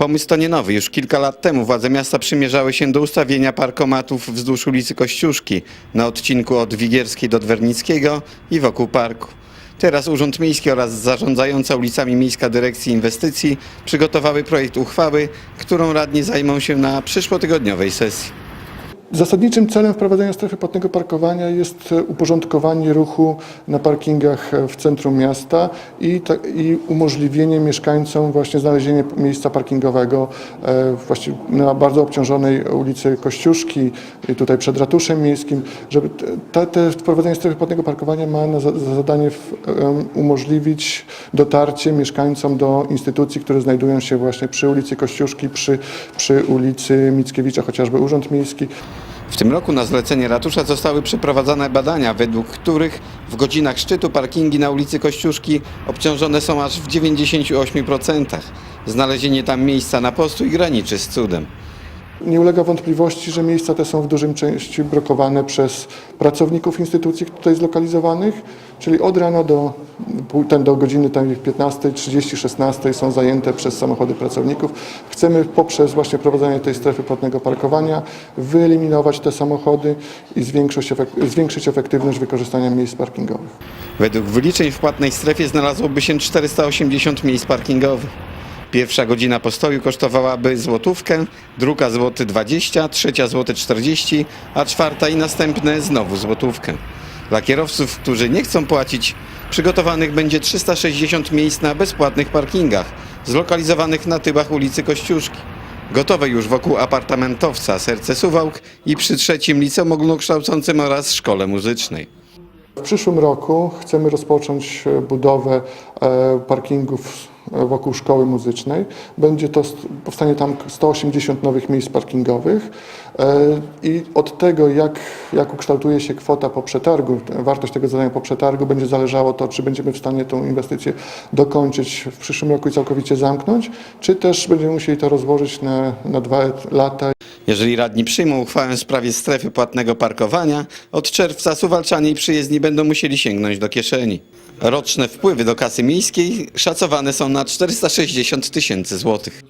Pomysł to nie nowy. Już kilka lat temu władze miasta przymierzały się do ustawienia parkomatów wzdłuż ulicy Kościuszki na odcinku od Wigierskiej do Dwernickiego i wokół parku. Teraz Urząd Miejski oraz zarządzająca ulicami Miejska Dyrekcji Inwestycji przygotowały projekt uchwały, którą radni zajmą się na przyszłotygodniowej sesji. Zasadniczym celem wprowadzenia strefy płatnego parkowania jest e, uporządkowanie ruchu na parkingach e, w centrum miasta i, ta, i umożliwienie mieszkańcom właśnie znalezienie miejsca parkingowego e, właściwie na bardzo obciążonej ulicy Kościuszki, tutaj przed ratuszem miejskim, żeby te- te, wprowadzenie strefy płatnego parkowania ma na za, za zadanie w, em, umożliwić dotarcie mieszkańcom do instytucji, które znajdują się właśnie przy ulicy Kościuszki, przy, przy ulicy Mickiewicza, chociażby Urząd Miejski. W tym roku na zlecenie ratusza zostały przeprowadzone badania, według których w godzinach szczytu parkingi na ulicy Kościuszki obciążone są aż w 98%. Znalezienie tam miejsca na postój graniczy z cudem. Nie ulega wątpliwości, że miejsca te są w dużym części blokowane przez pracowników instytucji tutaj zlokalizowanych, czyli od rana do, ten do godziny tam 15, 30, 16 są zajęte przez samochody pracowników. Chcemy poprzez właśnie prowadzenie tej strefy płatnego parkowania wyeliminować te samochody i zwiększyć, zwiększyć efektywność wykorzystania miejsc parkingowych. Według wyliczeń w płatnej strefie znalazłoby się 480 miejsc parkingowych. Pierwsza godzina postoju kosztowałaby złotówkę, druga złoty 20, trzecia złoty 40, a czwarta i następne znowu złotówkę. Dla kierowców, którzy nie chcą płacić, przygotowanych będzie 360 miejsc na bezpłatnych parkingach, zlokalizowanych na tyłach ulicy Kościuszki. Gotowe już wokół apartamentowca Serce Suwałk i przy trzecim liceum ogólnokształcącym oraz szkole muzycznej. W przyszłym roku chcemy rozpocząć e, budowę e, parkingów wokół szkoły muzycznej. Będzie to, st- powstanie tam 180 nowych miejsc parkingowych e, i od tego, jak, jak ukształtuje się kwota po przetargu, wartość tego zadania po przetargu, będzie zależało to, czy będziemy w stanie tą inwestycję dokończyć w przyszłym roku i całkowicie zamknąć, czy też będziemy musieli to rozłożyć na, na dwa lata Jeżeli radni przyjmą uchwałę w sprawie strefy płatnego parkowania, od czerwca suwalczanie i przyjezdni będą musieli sięgnąć do kieszeni. Roczne wpływy do kasy miejskiej szacowane są na 460 tysięcy złotych.